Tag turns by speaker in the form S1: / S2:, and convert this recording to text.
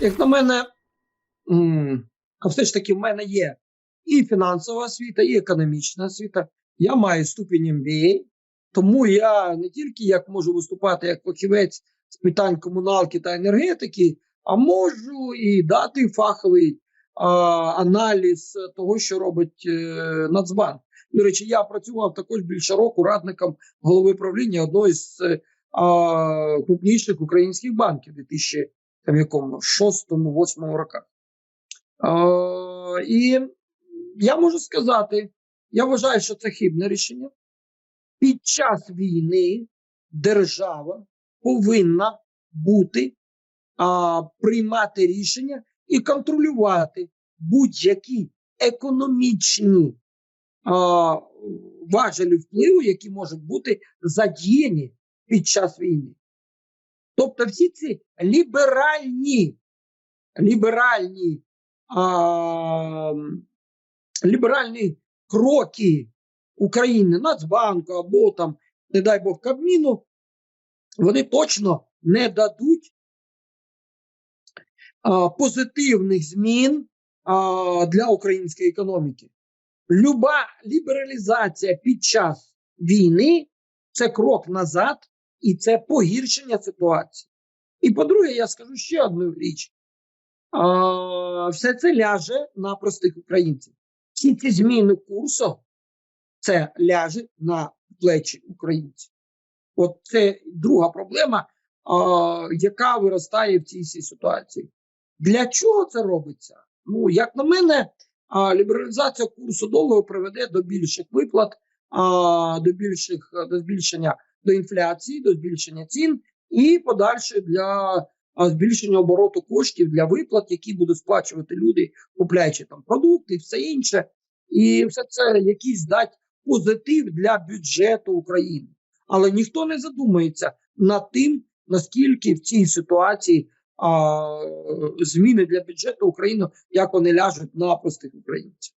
S1: Як на мене, а все ж таки в мене є і фінансова освіта, і економічна освіта. Я маю ступінь MBA, тому я не тільки як можу виступати як фахівець з питань комуналки та енергетики, а можу і дати фаховий а, аналіз того, що робить е, Нацбанк. До речі, я працював також більше року радником голови правління одного з е, а, крупніших українських банків 2000 там якому 6-8 роках. А, і я можу сказати, я вважаю, що це хибне рішення. Під час війни держава повинна бути а, приймати рішення і контролювати будь-які економічні а, важелі впливу, які можуть бути задіяні під час війни. Тобто всі ці ліберальні, ліберальні, а, ліберальні кроки України, Нацбанку або там, не дай Бог, Кабміну, вони точно не дадуть а, позитивних змін а, для української економіки. Люба лібералізація під час війни це крок назад і це погіршення ситуації. І по-друге, я скажу ще одну річ: а, все це ляже на простих українців. Всі ці зміни курсу це ляже на плечі українців. От це друга проблема, а, яка виростає в цій ситуації. Для чого це робиться? Ну, як на мене, а, лібералізація курсу долару приведе до більших виплат, а, до більших до збільшення до інфляції, до збільшення цін і подальше для збільшення обороту коштів для виплат, які будуть сплачувати люди, купляючи там продукти і все інше. І все це якийсь дать позитив для бюджету України. Але ніхто не задумається над тим, наскільки в цій ситуації а, зміни для бюджету України як вони ляжуть на простих українців.